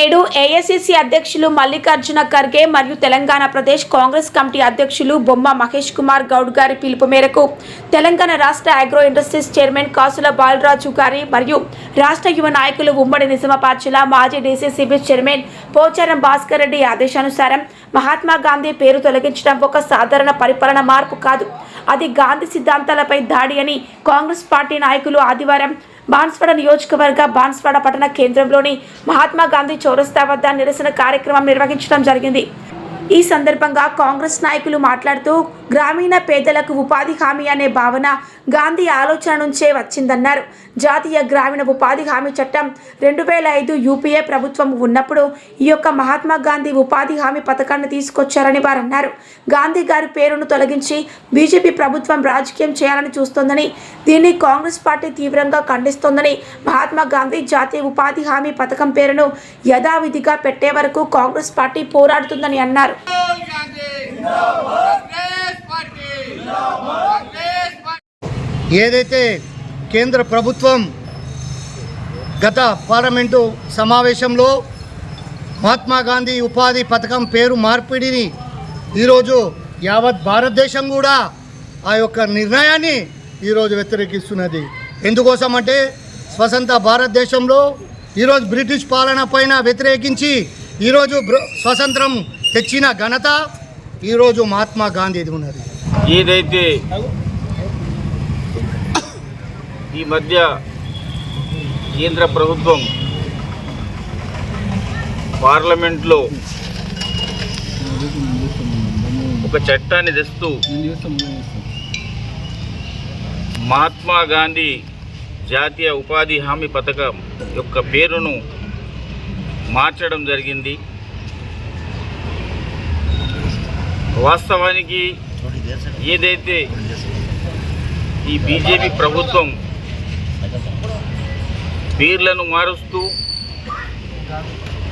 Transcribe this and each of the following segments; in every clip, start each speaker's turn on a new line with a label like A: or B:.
A: నేడు ఏఐసిసి అధ్యక్షులు మల్లికార్జున ఖర్గే మరియు తెలంగాణ ప్రదేశ్ కాంగ్రెస్ కమిటీ అధ్యక్షులు బొమ్మ మహేష్ కుమార్ గౌడ్ గారి పిలుపు మేరకు తెలంగాణ రాష్ట్ర అగ్రో ఇండస్ట్రీస్ చైర్మన్ కాసుల బాలరాజు గారి మరియు రాష్ట్ర యువ నాయకులు ఉమ్మడి నిజామాబాద్ జిల్లా మాజీ డీసీసీబీ చైర్మన్ పోచారం భాస్కర్ రెడ్డి ఆదేశానుసారం మహాత్మా గాంధీ పేరు తొలగించడం ఒక సాధారణ పరిపాలన మార్పు కాదు. అది గాంధీ సిద్ధాంతాలపై దాడి అని కాంగ్రెస్ పార్టీ నాయకులు ఆదివారం బాన్స్వాడ నియోజకవర్గ బాన్స్వాడ పట్టణ కేంద్రంలోని మహాత్మా గాంధీ చౌరస్తా వద్ద నిరసన కార్యక్రమం నిర్వహించడం జరిగింది. ఈ సందర్భంగా కాంగ్రెస్ నాయకులు మాట్లాడుతూ గ్రామీణ పేదలకు ఉపాధి హామీ అనే భావన గాంధీ ఆలోచన నుంచే వచ్చిందన్నారు. జాతీయ గ్రామీణ ఉపాధి హామీ చట్టం రెండు వేల ఐదు యూపీఏ ప్రభుత్వం ఉన్నప్పుడు ఈ యొక్క మహాత్మా గాంధీ ఉపాధి హామీ పథకాన్ని తీసుకొచ్చారని వారు అన్నారు గాంధీ గారి పేరును తొలగించి బీజేపీ ప్రభుత్వం రాజకీయం చేయాలని చూస్తోందని దీన్ని కాంగ్రెస్ పార్టీ తీవ్రంగా ఖండిస్తోందని మహాత్మా గాంధీ జాతీయ ఉపాధి హామీ పథకం పేరును యథావిధిగా పెట్టే వరకు కాంగ్రెస్ పార్టీ పోరాడుతుందని అన్నారు
B: రాహుల్ గాంధీ కాంగ్రెస్ పార్టీ కాంగ్రెస్ పార్టీ
C: ఏదైతే కేంద్ర ప్రభుత్వం గత పార్లమెంటు సమావేశంలో మహాత్మా గాంధీ ఉపాధి పథకం పేరు మార్పిడిని ఈరోజు యావత్ భారతదేశం కూడా ఆ యొక్క నిర్ణయాన్ని ఈరోజు వ్యతిరేకిస్తున్నది. ఎందుకోసం అంటే స్వతంత్ర భారతదేశంలో ఈరోజు బ్రిటిష్ పాలన పైన వ్యతిరేకించి ఈరోజు స్వతంత్రం తెచ్చిన ఘనత ఈరోజు మహాత్మా గాంధీది ఉన్నది.
D: ఏదైతే ఈ మధ్య కేంద్ర ప్రభుత్వం పార్లమెంట్లో ఒక చట్టాన్ని తెస్తూ మహాత్మా గాంధీ జాతీయ ఉపాధి హామీ పథకం యొక్క పేరును మార్చడం జరిగింది. వాస్తవానికి ఏదైతే ఈ బీజేపీ ప్రభుత్వం పేర్లను మారుస్తూ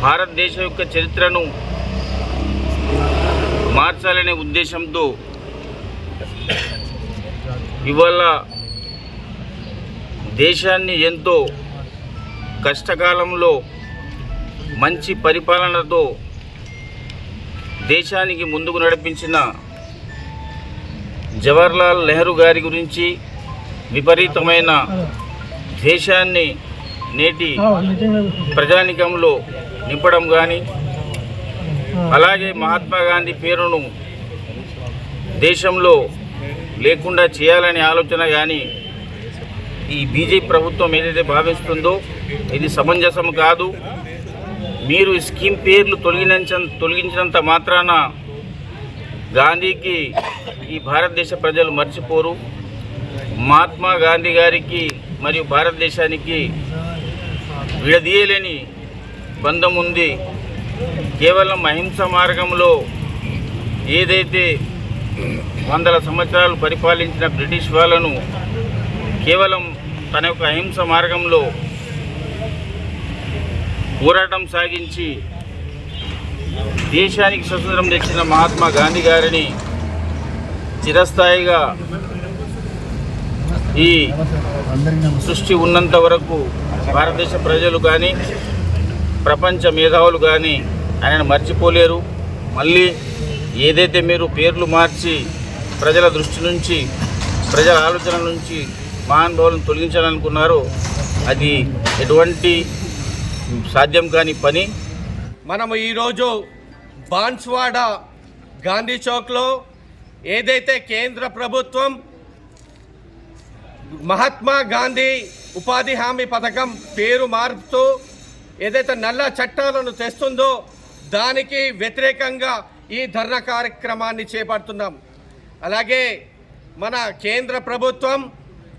D: భారతదేశం యొక్క చరిత్రను మార్చాలనే ఉద్దేశంతో ఇవాళ దేశాన్ని ఎంతో కష్టకాలంలో మంచి పరిపాలనతో దేశానికి ముందుకు నడిపించిన జవహర్లాల్ నెహ్రూ గారి గురించి విపరీతమైన దేశాన్ని నేటి ప్రజానికంలో నింపడం కానీ అలాగే మహాత్మా గాంధీ పేరును దేశంలో లేకుండా చేయాలనే ఆలోచన కానీ ఈ బీజేపీ ప్రభుత్వం ఏదైతే భావిస్తుందో ఇది సమంజసం కాదు. మీరు ఈ స్కీమ్ పేర్లు తొలగించ తొలగించినంత మాత్రాన గాంధీకి ఈ భారతదేశ ప్రజలు మర్చిపోరు. మహాత్మా గాంధీ గారికి మరియు భారతదేశానికి విడదీయలేని బంధం ఉంది కేవలం అహింస మార్గంలో ఏదైతే వందల సంవత్సరాలు పరిపాలించిన బ్రిటిష్ వాళ్ళను కేవలం తన యొక్క అహింస మార్గంలో పోరాటం సాగించి దేశానికి స్వతంత్రం తెచ్చిన మహాత్మా గాంధీ గారిని చిరస్థాయిగా ఈ సృష్టి ఉన్నంత వరకు భారతదేశ ప్రజలు కానీ ప్రపంచ మేధావులు కానీ ఆయన మర్చిపోలేరు. మళ్ళీ ఏదైతే మీరు పేర్లు మార్చి ప్రజల దృష్టి నుంచి ప్రజల ఆలోచన నుంచి మహానుభావులను తొలగించాలనుకున్నారో అది ఎటువంటి సాధ్యం కాని పని.
B: మనము ఈరోజు బాన్స్వాడ గాంధీ చౌక్లో ఏదైతే కేంద్ర ప్రభుత్వం మహాత్మా గాంధీ ఉపాధి హామీ పథకం పేరు మారుతూ ఏదైతే నల్ల చట్టాలను తెస్తుందో దానికి వ్యతిరేకంగా ఈ ధర్నా కార్యక్రమాన్ని చేపడుతున్నాం. అలాగే మన కేంద్ర ప్రభుత్వం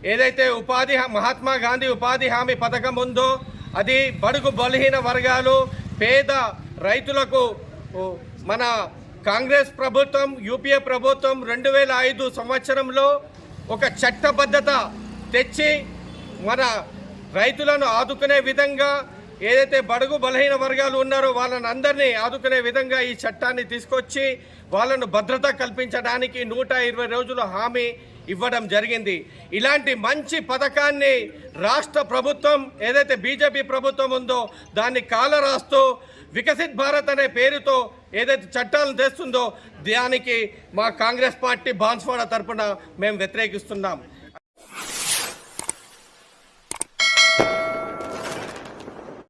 B: ఏదైతే ఉపాధి హా- మహాత్మా గాంధీ ఉపాధి హామీ పథకం ఉందో అది బడుగు బలహీన వర్గాలు పేద రైతులకు మన కాంగ్రెస్ ప్రభుత్వం యూపీఏ ప్రభుత్వం రెండు వేల ఐదు సంవత్సరంలో ఒక చట్టబద్ధత తెచ్చి మన రైతులను ఆదుకునే విధంగా ఏదైతే బడుగు బలహీన వర్గాలు ఉన్నారో వాళ్ళని అందరినీ ఆదుకునే విధంగా ఈ చట్టాన్ని తీసుకొచ్చి వాళ్ళను భద్రత కల్పించడానికి నూట ఇరవై రోజుల హామీ ఇవ్వడం జరిగింది. ఇలాంటి మంచి పథకాన్ని రాష్ట్ర ప్రభుత్వం ఏదైతే బీజేపీ ప్రభుత్వం ఉందో దాన్ని కాలరాస్తూ వికసిత్ భారత్ అనే పేరుతో ఏదైతే చట్టాలను తెస్తుందో దానికి మా కాంగ్రెస్ పార్టీ బాన్స్వాడ తరపున మేము వ్యతిరేకిస్తున్నాం.